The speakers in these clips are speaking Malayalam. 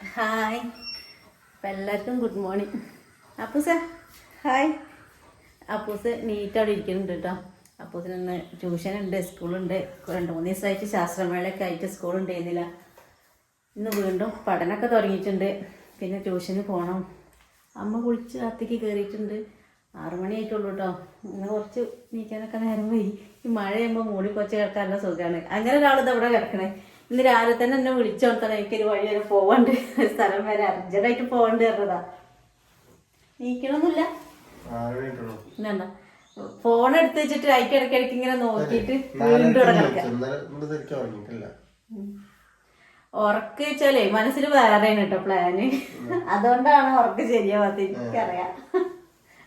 ഹായ്. അപ്പം എല്ലാവർക്കും good morning. അപ്പൂസ hi. Appoos neat അവിടെ ഇരിക്കുന്നുണ്ട് കേട്ടോ. അപ്പൂസിന് ഇന്ന് ട്യൂഷൻ ഉണ്ട് സ്കൂളുണ്ട് രണ്ട് മൂന്ന് ദിവസമായിട്ട് ശാസ്ത്രമേളയൊക്കെ ആയിട്ട് സ്കൂൾ ഉണ്ടായിരുന്നില്ല. ഇന്ന് വീണ്ടും പഠനമൊക്കെ തുടങ്ങിയിട്ടുണ്ട്. പിന്നെ ട്യൂഷന് പോകണം അമ്മ കുളിച്ച് അത്തേക്ക് കയറിയിട്ടുണ്ട്. ആറു മണിയായിട്ടുള്ളൂ കേട്ടോ. ഇന്ന് കുറച്ച് നീക്കാനൊക്കെ നേരം പോയി ഈ മഴ മൂടി കുറച്ച് കിടക്കാനുള്ള സുഖമാണ്. അങ്ങനെ ഒരാളിത് ഇവിടെ കിടക്കണേ. ഇന്ന് രാവിലെ തന്നെ എന്നെ വിളിച്ചോർത്തണം എനിക്കൊരു വഴി വരെ പോവണ്ട്. സ്ഥലം വരെ അർജന്റായിട്ട് പോകണ്ട് പറഞ്ഞതാ. നീക്കണമൊന്നുമില്ല പിന്നെന്താ ഫോൺ എടുത്ത് വെച്ചിട്ട് അയക്ക് ഇടയ്ക്ക് ഇങ്ങനെ നോക്കിട്ട് വീണ്ടും ഉറക്ക് വെച്ചാലേ മനസ്സിൽ വേറെയാണ് കേട്ടോ പ്ലാന് അതുകൊണ്ടാണ് ഉറക്ക് ശരിയാവാത്ത എനിക്കറിയാം.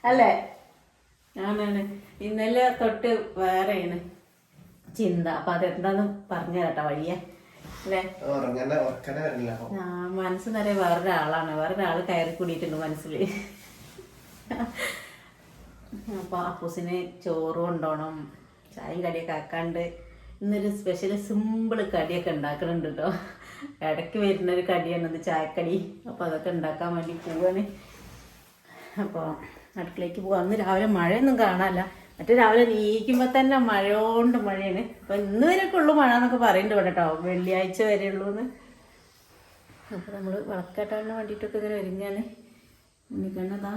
അല്ലേ? ആണാണ് ഇന്നലെ തൊട്ട് വേറെയാണ് ചിന്ത. അപ്പൊ അതെന്താന്ന് പറഞ്ഞു കേട്ടോ വഴിയെ. മനസ്സ് നിറയെ വേറൊരാളാണ്. വേറൊരാൾ കയറി കൂടിയിട്ടുണ്ട് മനസ്സിൽ അപ്പൊ അപ്പൂസിന് ചോറ് കൊണ്ടോണം. ചായയും കടിയൊക്കെ ആക്കാണ്ട് ഇന്നൊരു സ്പെഷ്യൽ സിമ്പിൾ കടിയൊക്കെ ഉണ്ടാക്കണുണ്ട് കേട്ടോ ഇടയ്ക്ക് വരുന്ന ഒരു കടിയാണ് ഇത് ചായക്കടി. അപ്പോൾ അതൊക്കെ ഉണ്ടാക്കാൻ വേണ്ടി പോവാണ്. അപ്പോൾ അടുക്കളയ്ക്ക് പോവാ. അന്ന് രാവിലെ മഴയൊന്നും കാണാനില്ല. മറ്റേ രാവിലെ നീക്കുമ്പോൾ തന്നെ മഴയോണ്ട് മഴയാണ്. അപ്പോൾ ഇന്ന് വരെയൊക്കെ ഉള്ളു മഴ എന്നൊക്കെ പറയുന്നുണ്ട് കേട്ടോ വെള്ളിയാഴ്ച വരെ ഉള്ളൂ എന്ന്. അപ്പോൾ നമ്മൾ വിളക്കാട്ടാൻ വേണ്ടിയിട്ടൊക്കെ ഇങ്ങനെ ഒരുങ്ങാണ് ഉണ്ണിക്കണ്ണതാ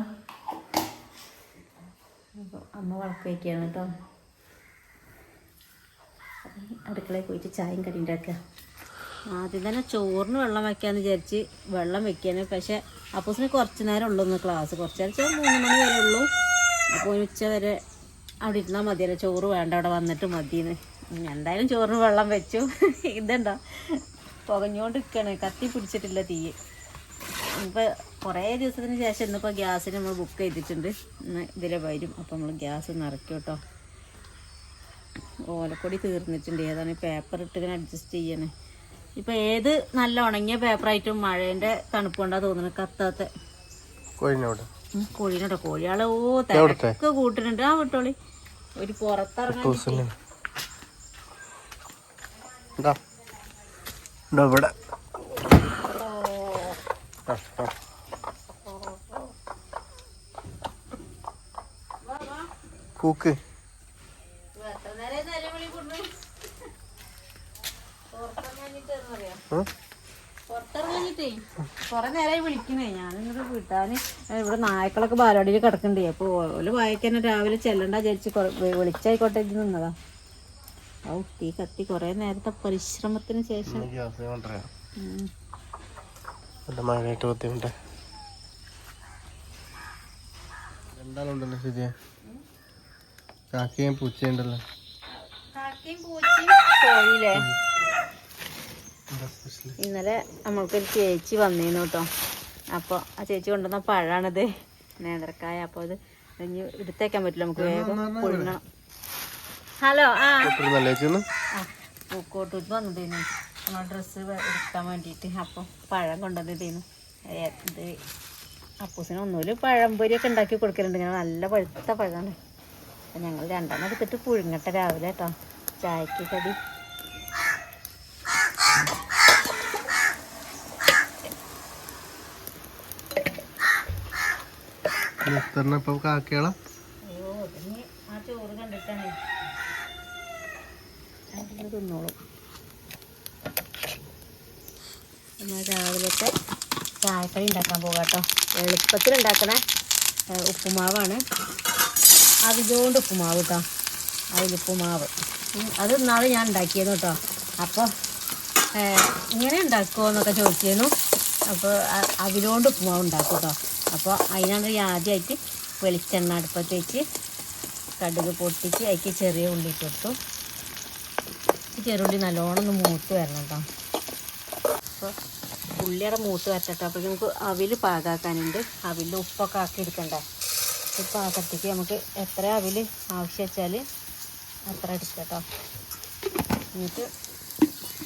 അമ്മ വിളക്ക് വയ്ക്കുകയാണ് കേട്ടോ അടുക്കളയിൽ പോയിട്ട് ചായയും കടി ആദ്യം തന്നെ ചോറിന് വെള്ളം വയ്ക്കാന്ന് വിചാരിച്ച് വെള്ളം വെക്കാന്. പക്ഷെ അപ്പോസിന് കുറച്ച് നേരം ഉള്ളൂ ക്ലാസ്. കുറച്ച് നേരം മൂന്ന് മണി വരെ ഉള്ളൂ. അപ്പോൾ ഉച്ച വരെ അവിടെ ഇരുന്നാൽ മതിയല്ലോ. ചോറ് വേണ്ട അവിടെ വന്നിട്ട് മതിയെന്ന് എന്തായാലും ചോറിന് വെള്ളം വെച്ചു. ഇതുണ്ടോ? പുകഞ്ഞോണ്ട് നിൽക്കണ് കത്തി പിടിച്ചിട്ടില്ല തീ. ഇപ്പോൾ കുറേ ദിവസത്തിന് ശേഷം ഇന്നിപ്പോൾ ഗ്യാസിന് നമ്മൾ ബുക്ക് ചെയ്തിട്ടുണ്ട്. ഇന്ന് ഇതിലെ വരും. അപ്പോൾ നമ്മൾ ഗ്യാസ് നിറയ്ക്കും കേട്ടോ. ഓലക്കൊടി തീർന്നിട്ടുണ്ട്. ഏതാണ് പേപ്പർ ഇട്ട് ഇങ്ങനെ അഡ്ജസ്റ്റ് ചെയ്യണേ. ഇപ്പൊ ഏത് നല്ല ഉണങ്ങിയ പേപ്പറായിട്ടും മഴേന്റെ തണുപ്പ് കൊണ്ടാ തോന്നുന്നത് കത്താത്ത. കോഴിനോട്. ഉം, കോഴിയാളെ ഓ തിരക്ക് കൂട്ടുന്നുണ്ട്. ആ വിട്ടോളി. ഒരു പുറത്തിറങ്ങാൻ ഇവിടെ. കൂക്ക്. എത്ര നേരം നിലവിളി കൊണ്ടു പുറത്തിറങ്ങാഞ്ഞിട്ടെന്നറിയാം കൊറേ നേരമായി വിളിക്കണേ. ഞാനിങ്ങോട്ട് വീട്ടാന്. ഇവിടെ നായ്ക്കളൊക്കെ ബാലവാടിയിൽ കിടക്കണ്ടേ. അപ്പൊ ഓൽ വായിക്കാൻ രാവിലെ ചെല്ലണ്ട വിചാരിച്ച് വിളിച്ചായിക്കോട്ടെ ഇത് നിന്നതാ. ഔ തീ കത്തി കൊറേ നേരത്തെ പരിശ്രമത്തിന് ശേഷം. ബുദ്ധിമുട്ട്. രണ്ടാളുണ്ടല്ലോ ശരിയാ കാക്കയും പൂച്ചയുണ്ടല്ലോ കാക്കയും പൂച്ചയും കോഴിയില്ലേ ഇന്നലെ നമ്മൾക്കൊരു ചേച്ചി വന്നിരുന്നു കേട്ടോ. അപ്പോൾ ആ ചേച്ചി കൊണ്ടുവന്ന പഴമാണിത് നേന്ത്രക്കായ. അപ്പോൾ അത് ഇനി എടുത്തേക്കാൻ പറ്റില്ല നമുക്ക് വേഗം പുഴുങ്ങണം ഹലോ ആ. നല്ല ചേച്ചിന്ന് ആ പൂക്കോട്ടൂർ വന്നതേനു നമ്മൾ ഡ്രസ്സ് എടുക്കാൻ വേണ്ടിയിട്ട് അപ്പോൾ പഴം കൊണ്ടുവന്നതേനു ഇത് അപ്പൂസിന് ഒന്നുമില്ല. പഴംപൊരിയൊക്കെ ഉണ്ടാക്കി കൊടുക്കലുണ്ട്. ഇങ്ങനെ നല്ല പഴുത്ത പഴമാണ്. അപ്പം ഞങ്ങൾ രണ്ടെണ്ണം എടുത്തിട്ട് പുഴുങ്ങട്ടെ രാവിലെ കേട്ടോ. ചായക്ക് കടി. എത്രണ്ണ ഇപ്പൊ കാക്കകളാ എന്നാൽ രാവിലത്തെ ചായക്കടി ഉണ്ടാക്കാൻ പോകാം കേട്ടോ. എളുപ്പത്തിൽ ഉണ്ടാക്കണ ഉപ്പുമാവാണ്. അതിലോണ്ട് ഉപ്പുമാവ് കേട്ടോ അതിലുപ്പുമാവ് അത് നാളെ ഞാൻ ഉണ്ടാക്കിയത് കേട്ടോ അപ്പോൾ ഇങ്ങനെ ഉണ്ടാക്കുമോ എന്നൊക്കെ ചോദിച്ചിരുന്നു അപ്പോൾ അതിലോണ്ട് ഉപ്പുമാവ് ഉണ്ടാക്കും കേട്ടോ അപ്പോൾ അതിനാണ് ആദ്യമായിട്ട് വെളിച്ചെണ്ണ അടുപ്പത്ത് വെച്ച് കടുക് പൊട്ടിച്ച് അതിക്ക് ചെറിയ ഉള്ളി കൊടുത്തു. ചെറുള്ളി നല്ലോണം ഒന്ന് മൂത്ത് വരണം കേട്ടോ അപ്പോൾ ഉള്ളിയുടെ മൂത്ത് വരട്ടെ അപ്പോൾ നമുക്ക് അവിൽ പാകാക്കാനുണ്ട്. അവിൽ ഉപ്പൊക്കെ ആക്കി എടുക്കണ്ടേ? ഈ ആക്കത്തേക്ക് നമുക്ക് എത്ര അവിൽ ആവശ്യം വെച്ചാൽ അത്ര എടുക്കട്ടോ. കേട്ടോ എന്നിട്ട്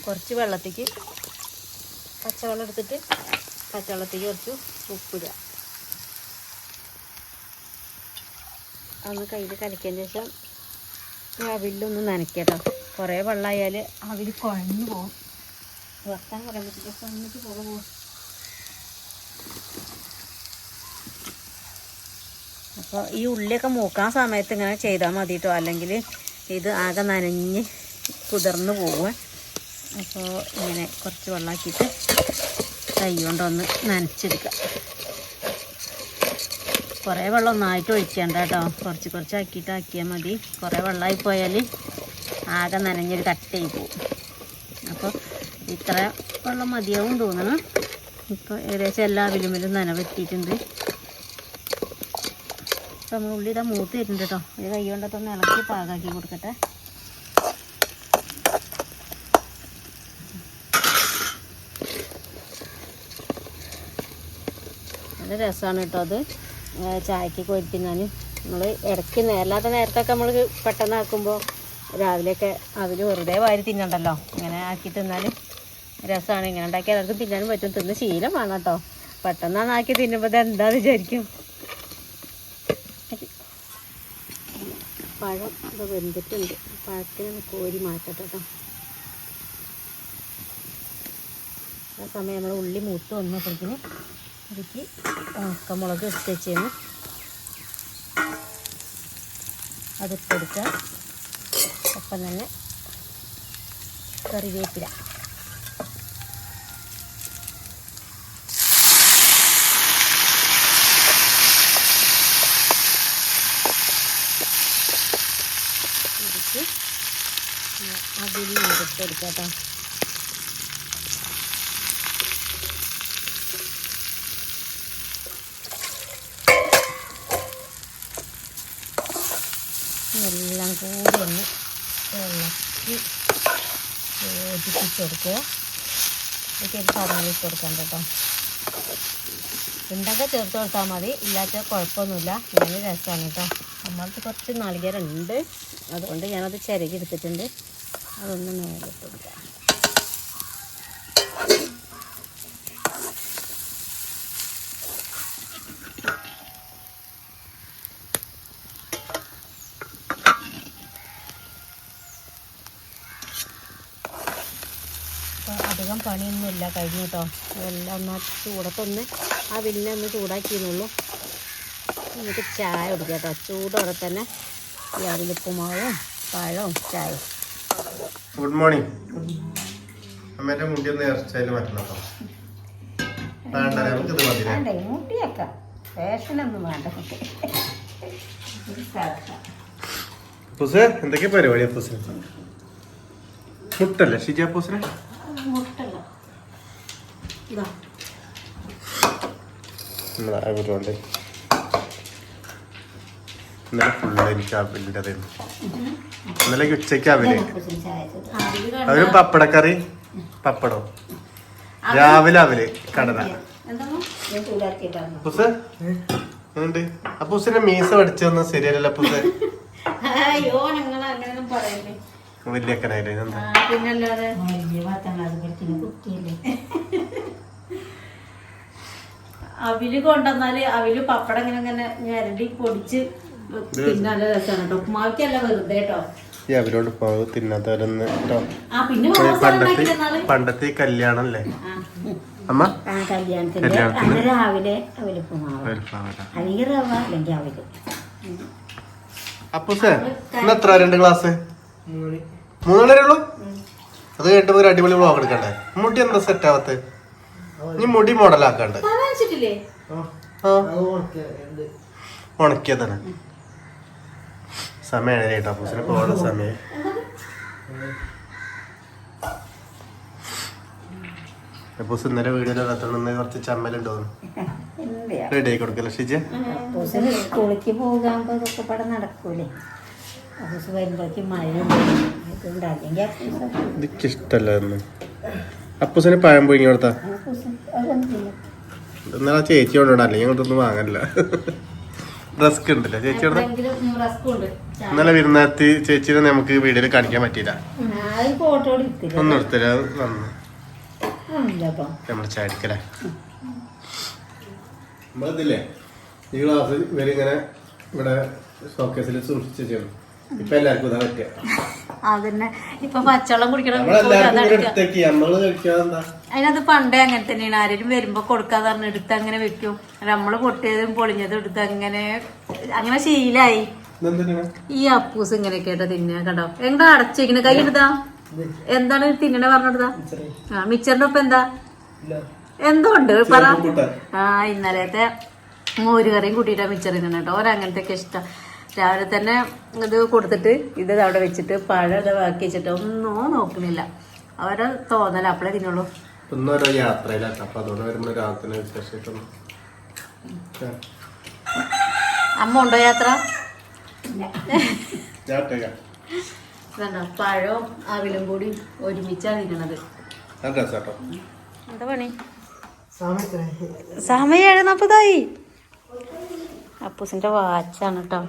കുറച്ച് വെള്ളത്തേക്ക് പച്ചവെള്ളം എടുത്തിട്ട് പച്ചവെള്ളത്തേക്ക് കുറച്ച് ഉപ്പിടുക അന്ന് കയ്യിൽ കലക്കിയതിന് ശേഷം അവിലൊന്ന് നനയ്ക്കട്ടോ. കുറേ വെള്ളമായാൽ അവിൽ കുഴഞ്ഞു പോകും. വർത്താൻ കുറേ പറ്റില്ല. കുഴഞ്ഞിട്ട് പോകും അപ്പോൾ ഈ ഉള്ളിയൊക്കെ മൂക്കാൻ സമയത്ത് ഇങ്ങനെ ചെയ്താൽ മതി കേട്ടോ അല്ലെങ്കിൽ ഇത് ആകെ നനഞ്ഞ് കുതിർന്ന് പോകും അപ്പോൾ ഇങ്ങനെ കുറച്ച് വെള്ളമാക്കിയിട്ട് കൈ കൊണ്ടൊന്ന് നനച്ചെടുക്കാം. കുറേ വെള്ളം ഒന്നായിട്ട് ഒഴിക്കണ്ട കേട്ടോ. കുറച്ച് കുറച്ച് ആക്കിയിട്ട് ആക്കിയാൽ മതി. കുറേ വെള്ളമായി പോയാൽ ആകെ നനഞ്ഞൊരു കട്ടയായി പോവും. അപ്പോൾ ഇത്ര വെള്ളം മതിയാവും തോന്നുന്നു ഇപ്പോൾ ഏകദേശം എല്ലാ വിലുമിലും നനവെത്തിയിട്ടുണ്ട് ഇപ്പം നമ്മൾ ഉള്ളി ഇതാ മൂത്ത് വരുന്നുണ്ട് കേട്ടോ. ഇത് കൈ കൊണ്ടൊന്ന് ഇളക്കി പാകാക്കി കൊടുക്കട്ടെ. നല്ല രസമാണ് കേട്ടോ അത്. ചായക്ക് കോരി തിന്നാൻ നമ്മൾ ഇടയ്ക്ക് നേരല്ലാത്ത നേരത്തൊക്കെ നമ്മൾ പെട്ടെന്ന് ആക്കുമ്പോൾ രാവിലെയൊക്കെ അതിൽ വെറുതെ വാരി തിന്നണ്ടല്ലോ. ഇങ്ങനെ ആക്കി തിന്നാൽ രസമാണ് ഇങ്ങനെ ഉണ്ടാക്കി എല്ലാവർക്കും തിന്നാനും പറ്റും. തിന്ന് ശീലം വേണം കേട്ടോ. പെട്ടെന്നാണ് ആക്കി തിന്നുമ്പോൾ എന്താ വിചാരിക്കും. പഴം ഇത് വെന്തിട്ടുണ്ട്. പഴത്തിനൊന്ന് കോരി മാറ്റട്ടെ കേട്ടോ. ആ സമയം നമ്മൾ ഉള്ളി മൂത്ത് വന്നപ്പോഴത്തേന് അതിലേക്ക് ഉണക്കമുളക് എടുത്ത് വെച്ചേന്ന് അതിട്ടെടുക്കുക ഒപ്പം തന്നെ കറിവേപ്പില. അതിൽ എടുത്തെടുക്കാം കേട്ടോ. എല്ലാം കൂടി ഒന്ന് ഇളക്കി യോജിപ്പിച്ച് കൊടുക്കുക ഇതൊക്കെ വെച്ച് കൊടുക്കാം കേട്ടോ. ഉണ്ടൊക്കെ ചേർത്ത് കൊടുത്താൽ മതി. ഇല്ലാത്ത കുഴപ്പമൊന്നുമില്ല. നല്ല രസമാണ് കേട്ടോ. നമ്മൾക്ക് കുറച്ച് നാളികേരം ഉണ്ട് അതുകൊണ്ട് ഞാനത് ചിരകി എടുത്തിട്ടുണ്ട്. അതൊന്ന് മേലിട്ട് കൊടുക്കാം അപ്പോൾ അധികം പണിയൊന്നുമില്ല കഴിഞ്ഞു കേട്ടോ എല്ലാം ഒന്ന് ആ ചൂടത്തൊന്ന് ആ വില്ലിനെ ഒന്ന് ചൂടാക്കിയെന്നുള്ളൂ എന്നിട്ട് ചായ കുടിക്കാം കേട്ടോ ചൂടോടെ തന്നെ ഈ അവിലുപ്പുമാവും പഴവും ചായയും. ഗുഡ് മോർണിംഗ് അമ്മേന്റെ മുടി ഒന്ന് ഇറച്ചായാലും കേട്ടോ വേണ്ട മുട്ടിയൊക്കെ ഫാഷനൊന്നും വേണ്ട പുസ് എന്തൊക്കെ പരിപാടിയാ പുസ് മുട്ടല്ലേ ഷിജാ പുസിന് മുട്ടല്ല ഇതാ. അവരുണ്ട് ഇന്നലെ ഫുള്ള് എനിക്ക് അവിലിന്റെ അതായിരുന്നു ഇന്നലെ ഉച്ചയ്ക്ക് അവിൽ അവർ പപ്പടക്കറി പപ്പടോ രാവിലെ അവൽ കടല. പുസ് ഉണ്ട് അപ്പൊ പുസിന്റെ മീസ പഠിച്ചൊന്നും ശരിയല്ലല്ലോ പുസ് അയ്യോ നിങ്ങൾ അങ്ങനെയൊന്നും പറയല്ലേ. വലിയ അക്കനായില്ലേ പിന്നല്ലാതെ അവിൽ കൊണ്ടുവന്നാൽ അവിൽ പപ്പടം ഇങ്ങനെ ഇങ്ങനെ ഞരടി പൊടിച്ച് തിന്നാല രസമാണ് കേട്ടോ ഉപ്പുമാവിക്കല്ല വെറുതെ കേട്ടോ ഈ അവരോട് പോവ് തിന്നാത്തവരൊന്ന് കേട്ടോ ആ പിന്നെ പണ്ടത്തെ പണ്ടത്തെ കല്യാണം അല്ലേ അമ്മ? കല്യാണത്തിന്. അന്ന് രാവിലെ അവലുപ്പുമാവ്. അല്ലെങ്കിൽ റവ അല്ലെങ്കിൽ അവൽ. അപ്പൊ സേ ഇന്ന് എത്ര രണ്ട് ക്ലാസ്? മൂന്നര ഉള്ളൂ? അത് കേട്ടപ്പോ ഒരു അടിപൊളി വ്ളോഗ് എടുക്കണ്ടേ? മുടി എന്താ സെറ്റ് ആവത്തെ? ഇനി മുടി മോഡലാക്കണ്ടേ വെച്ചിട്ടില്ലേ ആ ഉണക്കിയതാണ്. സമയം കേട്ടോ അപ്പൂസിന് പോകണ സമയം. അപ്പൂസ് ഇന്നലെ വീഡിയോയിൽ കത്തോണ്ട് കുറച്ച് ചമ്മലുണ്ടോ റെഡി ആയി കൊടുക്കല്ലോ ഷിജ? സ്കൂളിലേക്ക് പോകാകുമ്പോ ഇതൊക്കെ പടം നടക്കൂലേ. അപ്പൂസ് വരുമ്പോഴേക്ക് മഴയും ഇതുണ്ട്. അല്ലെങ്കിൽ അപ്പൂസ് ഇതൊക്കെ ഇഷ്ടല്ല എന്ന് അപ്പൂസിന് പഴം പൊങ്ങി കൊടുത്താ? ആ ചേച്ചി കൊണ്ടുവിടാല്ലേ അല്ലെങ്കിൽ ഇങ്ങോട്ടൊന്നും വാങ്ങല്ല റസ്ക് ഉണ്ടല്ലോ? ചേച്ചി അവിടെ ഉണ്ട്. ഇന്നലെ വിരുന്നാത്തി ചേച്ചിനെ നമുക്ക് വീഡിയോയിൽ കാണിക്കാൻ പറ്റിയില്ല. ഒന്നും എടുത്തില്ല. നന്നു നമ്മൾ ചാടിക്കലേ നമ്മളിതില്ലേ? ഈ ഗ്ലാസ് ഇവരിങ്ങനെ ഇവിടെ ഷോക്കേസിൽ സൂക്ഷിച്ചു ചെയ്യണം ഇപ്പൊ എല്ലാവർക്കും ഇതാ പറ്റുക അതന്നെ. ഇപ്പൊ പച്ചവെള്ളം കുടിക്കണം നമ്മളെല്ലാവർക്കും കൂടെ എടുത്തേക്ക്. നമ്മൾ കഴിക്കാതെന്താ അതിനകത്ത് പണ്ടേ അങ്ങനെ തന്നെയാണ്. ആരെങ്കിലും വരുമ്പോ കൊടുക്കാതെ പറഞ്ഞ് എടുത്ത് അങ്ങനെ വെക്കും. നമ്മൾ പൊട്ടിയതും പൊളിഞ്ഞതും എടുത്ത് അങ്ങനെ അങ്ങനെ ശീലായി. ഈ അപ്പൂസ് ഇങ്ങനെ കേട്ടോ തിന്നാ കണ്ടോ? എന്താ അടച്ചിരിക്കണ? കൈ എടുത്താ? എന്താണ് തിന്നണ പറഞ്ഞെടുത്താ? ആ മിച്ചറിന്റെ ഒപ്പം എന്താ? എന്തോ ഉണ്ട് പറ. ആ ഇന്നലത്തെ മോര് കറിയും കൂട്ടിയിട്ടാ മിച്ചറിന് കേട്ടോ. ഓരങ്ങനത്തെ ഒക്കെ ഇഷ്ടം. രാവിലെ തന്നെ ഇത് കൊടുത്തിട്ട് ഇത് അവിടെ വെച്ചിട്ട് പഴം ഇത് ബാക്കി വെച്ചിട്ട് ഒന്നും നോക്കണില്ല. അവരെ തോന്നല അപ്പളേ തിന്നുള്ളൂ. ഇന്ന് ഓരോ യാത്രയിലാക്കാം അപ്പൊ അതുകൊണ്ട് വരുമ്പോ രാത്രി അമ്മ ഉണ്ടോ യാത്ര? പഴവും അവിലും കൂടി ഒരുമിച്ചാണ് ഇരിക്കണത് എന്താ പണി? സമയം ഏഴ് നാപ്പതായി അപ്പൂസിന്റെ വാച്ചാണ് കേട്ടോ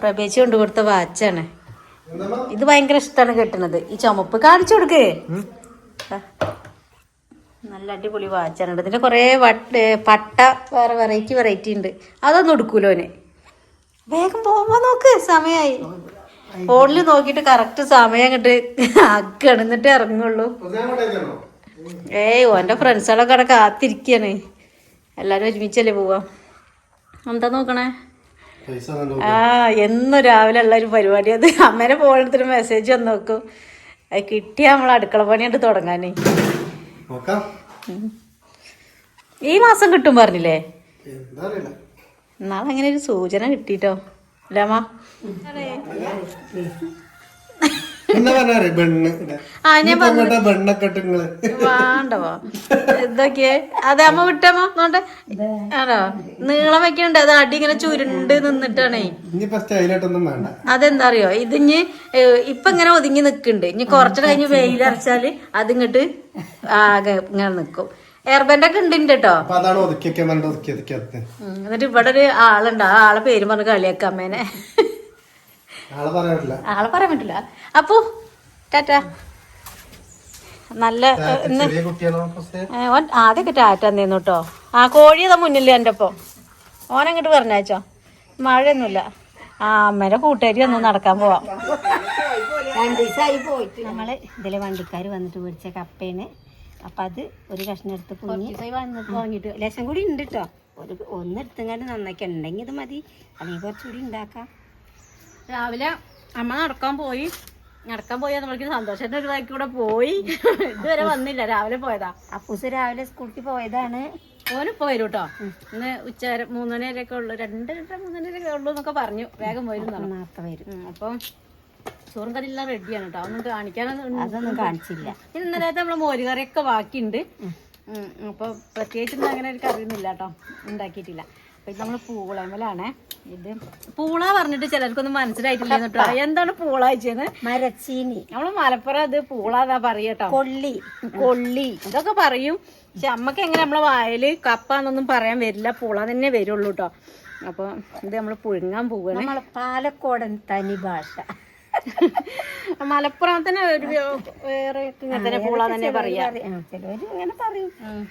പ്രഭേച്ചി കൊണ്ടു കൊടുത്ത വാച്ചാണ്. ഇത് ഭയങ്കര ഇഷ്ടമാണ് കെട്ടണത്. ഈ ചുമപ്പ് കാണിച്ചു കൊടുക്ക്. നല്ല അടിപൊളി വാച്ചാണ്. ഇതിന്റെ കൊറേ വട്ട് പട്ട വേറെ വെറൈറ്റി വെറൈറ്റി ഉണ്ട്. അതൊന്നും എടുക്കൂലോന് വേഗം പോകുമ്പോ നോക്ക് സമയായി. ഫോണിൽ നോക്കിയിട്ട് കറക്റ്റ് സമയം അങ്ങോട്ട് ആക്കണം. എന്നിട്ട് ഇറങ്ങുള്ളൂ. ഏയ് ഓന്റെ ഫ്രണ്ട്സുകളൊക്കെ അവിടെ കാത്തിരിക്കാണ്. എല്ലാരും ഒരുമിച്ചല്ലേ പോവാം. എന്താ നോക്കണേ? ആ എന്നും രാവിലെ ഉള്ള ഒരു പരിപാടി. അത് അമ്മേനെ പോകണത്തിന് മെസ്സേജ് വന്ന് നോക്കും. അത് കിട്ടിയാ നമ്മൾ അടുക്കള പണിയായിട്ട് തുടങ്ങാനേ. ഈ മാസം കിട്ടും പറഞ്ഞില്ലേ? നാളെ അങ്ങനെ ഒരു സൂചന കിട്ടിട്ടോ. അല്ലേ അമ്മ. ആ ഞാൻ വേണ്ടവാ എന്തൊക്കെയേ അതെ അമ്മ വിട്ടമ്മോ നോട്ടെ ആണോ? നീളം വെക്കണ്ട് അത് അടി ഇങ്ങനെ ചുരുണ്ട് നിന്നിട്ടാണേ. അതെന്താ അറിയോ ഇതിഞ്ഞ് ഇപ്പൊ ഇങ്ങനെ ഒതുങ്ങി നിക്കുന്നുണ്ട് ഇനി കുറച്ചു കഴിഞ്ഞ് വെയിലറച്ചാൽ അതിങ്ങട്ട് ആകെ ഇങ്ങനെ നിക്കും. എയർബെൻഡ് ഒക്കെ ഉണ്ട് കേട്ടോ എന്നിട്ട് ഇവിടെ ഒരു ആളുണ്ട്. ആ ആളെ പേര് പറഞ്ഞ് കളിയാക്ക അമ്മേനെ. ആളെ പറയാൻ പറ്റില്ല. അപ്പു ടാറ്റ. നല്ല ഓൻ ആദ്യമൊക്കെ ടാറ്റ നിന്നു കേട്ടോ ആ കോഴി മുന്നില്ല എന്റെ ഒപ്പം ഓനങ്ങോട്ട് പറഞ്ഞോ മഴയൊന്നുമില്ല. ആ അമ്മേടെ കൂട്ടുകാരി ഒന്ന് നടക്കാൻ പോവാം. നമ്മൾ ഇതിലെ വണ്ടിക്കാർ വന്നിട്ട് മേടിച്ച കപ്പേന് അപ്പൊ അത് ഒരു കഷ്ണം എടുത്ത് വന്നിട്ട് വാങ്ങിട്ട് ലേശം കൂടി ഉണ്ട് കേട്ടോ ഒരു ഒന്നെടുത്തങ്ങാണ്ട് നന്നാക്കി. ഉണ്ടെങ്കിൽ ഇത് മതി. അല്ലെങ്കിൽ കുറച്ചുകൂടി ഉണ്ടാക്കാം രാവിലെ അമ്മ നടക്കാൻ പോയി. നടക്കാൻ പോയി നമ്മൾക്ക് സന്തോഷത്തിന്റെ ഒരു വഴിക്ക് കൂടെ പോയി. ഇതുവരെ വന്നില്ല രാവിലെ പോയതാ. അപ്പൂസ് രാവിലെ സ്കൂളിൽ പോയതാണ്. ഓനിപ്പോ വരും കേട്ടോ ഇന്ന് ഉച്ച വരെ മൂന്നരയൊക്കെ ഉള്ളു. രണ്ട് രണ്ടര മൂന്നരയൊക്കെ ഉള്ളു എന്നൊക്കെ പറഞ്ഞു. വേഗം എന്നാണ്. നേരത്തെ വരും. അപ്പം ചോറും കറി എല്ലാം റെഡിയാണ് കേട്ടോ അതൊന്നും കാണിക്കാനൊന്നും അതൊന്നും കാണിച്ചില്ല. ഇനി ഇന്നലത്തെ നമ്മളെ മോരുകറിയൊക്കെ ബാക്കിയുണ്ട്. അപ്പൊ പ്രത്യേകിച്ചൊന്നും അങ്ങനെ ഒരു കറിയൊന്നും ഇല്ല കേട്ടോ ഉണ്ടാക്കിയിട്ടില്ല. ഇത് നമ്മൾ പൂളമലാണ്. ഇത് പൂള പറഞ്ഞിട്ട് ചിലർക്കൊന്നും മനസ്സിലായിട്ടില്ല കേട്ടോ. എന്താണ് പൂള വെച്ചത് മരച്ചീനി. നമ്മൾ മലപ്പുറം അത് പൂളാന്നാ പറയട്ടോ കൊള്ളി. കൊള്ളി. ഇതൊക്കെ പറയും. പക്ഷെ അമ്മയ്ക്ക് എങ്ങനെ നമ്മളെ വായൽ കപ്പ എന്നൊന്നും പറയാൻ വരില്ല. പൂള തന്നെ വരുള്ളൂ കേട്ടോ. അപ്പൊ ഇത് നമ്മൾ പുഴുങ്ങാൻ പോവുക നമ്മളെ പാലക്കോടൻ തനി ഭാഷ. മലപ്പുറം തന്നെ ഒരു വേറെ ഇങ്ങനെ പൂള തന്നെ പറയാ. ചിലവര് ഇങ്ങനെ പറയും.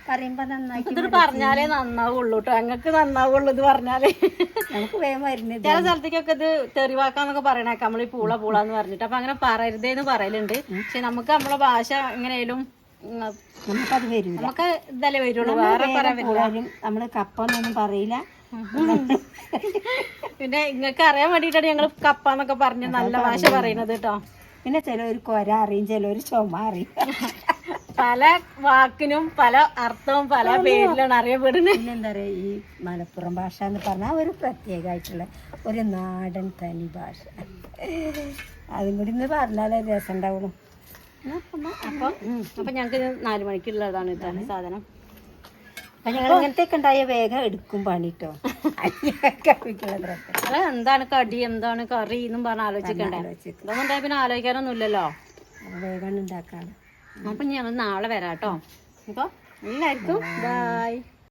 പറയുമ്പോ നന്നായി ഇത് പറഞ്ഞാലേ നന്നാവുള്ളൂ കേട്ടോ ഞങ്ങൾക്ക് നന്നാവുള്ളൂ ഇത് പറഞ്ഞാലേ. നമുക്ക് വേഗം വരുന്നത് ചില സ്ഥലത്തേക്കൊക്കെ ഇത് തെറിവാക്കാന്നൊക്കെ പറയണേക്ക. നമ്മൾ ഈ പൂള പൂള എന്ന് പറഞ്ഞിട്ട്. അപ്പൊ അങ്ങനെ പറയരുതേന്ന് പറയലുണ്ട്. പക്ഷെ നമുക്ക് നമ്മളെ ഭാഷ എങ്ങനെയാലും നമുക്കത് വരില്ല നമുക്ക് ഇതല്ലേ വരുള്ളൂ. വേറെ പറയാൻ പറ്റില്ല. നമ്മൾ കപ്പ എന്നൊന്നും പറയില്ല. പിന്നെ നിങ്ങൾക്ക് അറിയാൻ വേണ്ടിട്ടാണ് ഞങ്ങൾ കപ്പ എന്നൊക്കെ പറഞ്ഞ് നല്ല ഭാഷ പറയുന്നത് കേട്ടോ. പിന്നെ ചിലവര് കൊര അറിയും ഒരു ചുമ അറിയും. പല വാക്കിനും പല അർത്ഥവും പല പേരിലാണ് അറിയപ്പെടുന്നത്. പിന്നെ എന്താ പറയാ ഈ മലപ്പുറം ഭാഷ എന്ന് പറഞ്ഞാൽ ഒരു പ്രത്യേകമായിട്ടുള്ള ഒരു നാടൻ തനി ഭാഷ. അതും കൂടി ഇന്ന് പറഞ്ഞാലേ രസം ഉണ്ടാവുള്ളൂ അപ്പം അപ്പം ഞങ്ങൾക്ക് നാല് മണിക്കുള്ളതാണ് ഇതാണ് സാധനം. ഞങ്ങൾ ഇങ്ങനത്തെയൊക്കെ ഉണ്ടായ വേഗം എടുക്കും അല്ല എന്താണ് കടി? എന്താണ് കറി എന്നും പറഞ്ഞ് ആലോചിക്കണ്ടേ. ഇതൊന്നും ഉണ്ടായി പിന്നെ ആലോചിക്കാനൊന്നും ഇല്ലല്ലോ വേഗം ഉണ്ടാക്കാണ്. അപ്പം ഞങ്ങൾ നാളെ വരാട്ടോ. കേട്ടോ അപ്പോൾ എല്ലാവർക്കും ബൈ